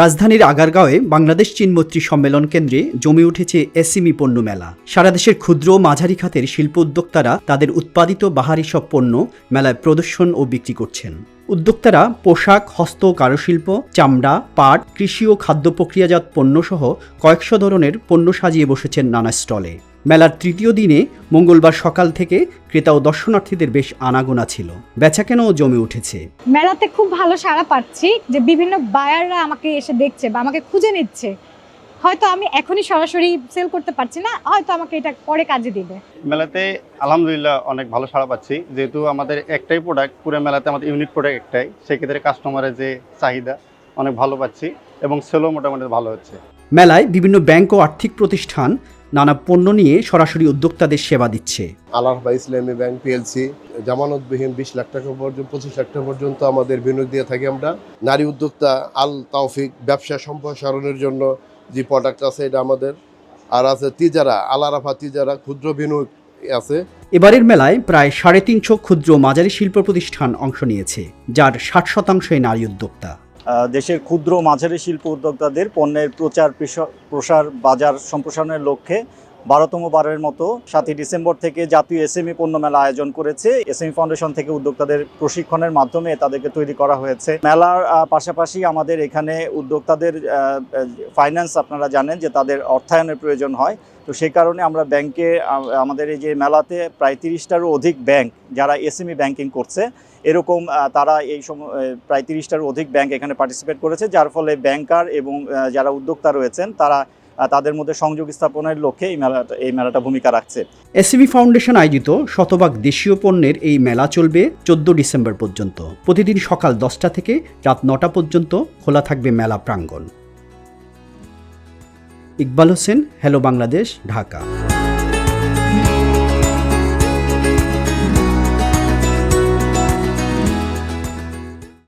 রাজধানীর আগারগাঁওয়ে বাংলাদেশ চীন মৈত্রী সম্মেলন কেন্দ্রে জমে উঠেছে এসিমি পণ্য মেলা। সারা দেশের ক্ষুদ্র মাঝারি খাতের শিল্প উদ্যোক্তারা তাদের উৎপাদিত বাহারি সব পণ্য মেলায় প্রদর্শন ও বিক্রি করছেন। উদ্যোক্তারা পোশাক, হস্ত কারুশিল্প, চামড়া, পাট, কৃষি ও খাদ্য প্রক্রিয়াজাত পণ্যসহ কয়েকশো ধরনের পণ্য সাজিয়ে বসেছেন নানা স্টলে। মেলার তৃতীয় দিনে মঙ্গলবার সকাল থেকে ক্রেতা ও দর্শনার্থীদের বেশ আনাগোনা ছিল। বেচাকেনাও জমে উঠেছে। মেলাতে খুব ভালো সাড়া পাচ্ছি যে বিভিন্ন বায়াররা আমাকে এসে দেখছে বা আমাকে খুঁজে নিচ্ছে। হয়তো আমি এখনই সরাসরি সেল করতে পারছি না হয়তো আমাকে এটা পরে কাজে দিবে। মেলাতে আলহামদুলিল্লাহ অনেক ভালো সাড়া পাচ্ছি। যেহেতু আমাদের একটাই প্রোডাক্ট পুরো মেলাতে আমাদের ইউনিক প্রোডাক্ট একটাই। সেক্ষেত্রে কাস্টমারের যে চাহিদা অনেক ভালো পাচ্ছি এবং সেলও মোটামুটি ভালো হচ্ছে। মেলায় বিভিন্ন ব্যাংক ও আর্থিক প্রতিষ্ঠান নানা পণ্য নিয়ে সরাসরি উদ্যোক্তাদের সেবা দিচ্ছে। আলার বা ইসলামী ব্যাংক পিএলসি জামানতবিহীন বিশ লাখ টাকা পর্যন্ত পঁচিশ লাখ টাকা পর্যন্ত আমাদের বিনিয়োগ দিয়ে থাকি আমরা। নারী উদ্যোক্তা আল তাওফিক ব্যবসা সম্প্রসারণের জন্য যে প্রোডাক্ট আছে এটা আমাদের। আর আছে তিজারা আলারাফা তিজারা ক্ষুদ্র বিনিয়োগ আছে। এবারের মেলায় প্রায় সাড়ে তিনশো ক্ষুদ্র মাঝারি শিল্প প্রতিষ্ঠান অংশ নিয়েছে যার ষাট শতাংশই নারী উদ্যোক্তা। দেশের ক্ষুদ্র মাঝারি শিল্প উদ্যোক্তাদের পণ্যের প্রচার প্রসার বাজার সম্প্রসারণের লক্ষ্যে বারোতম বারের মতো সাতই ডিসেম্বর থেকে জাতীয় এসএমই পণ্য মেলা আয়োজন করেছে। এসএমই ফাউন্ডেশন থেকে উদ্যোক্তাদের প্রশিক্ষণের মাধ্যমে তাদেরকে তৈরি করা হয়েছে। মেলার পাশাপাশি আমাদের এখানে উদ্যোক্তাদের ফাইন্যান্স আপনারা জানেন যে তাদের অর্থায়নের প্রয়োজন হয়। তো সেই কারণে আমরা ব্যাংকে আমাদের এই যে মেলাতে প্রায় তিরিশটারও অধিক ব্যাংক যারা এসএমই ব্যাংকিং করছে, এরকম তারা এই সময় প্রায় তিরিশটারও অধিক ব্যাংক এখানে পার্টিসিপেট করেছে। যার ফলে ব্যাংকার এবং যারা উদ্যোক্তা রয়েছেন, তারা তাদের মধ্যে সংযোগ স্থাপনের লক্ষ্যে এই মেলাটা এই মেলাটা ভূমিকা রাখছে। এসিবি ফাউন্ডেশন আয়োজিত শতভাগ দেশীয় পণ্যের এই মেলা চলবে চোদ্দ ডিসেম্বর পর্যন্ত। প্রতিদিন সকাল দশটা থেকে রাত নটা পর্যন্ত খোলা থাকবে মেলা প্রাঙ্গণ। ইকবাল হোসেন হ্যালো বাংলাদেশ ঢাকা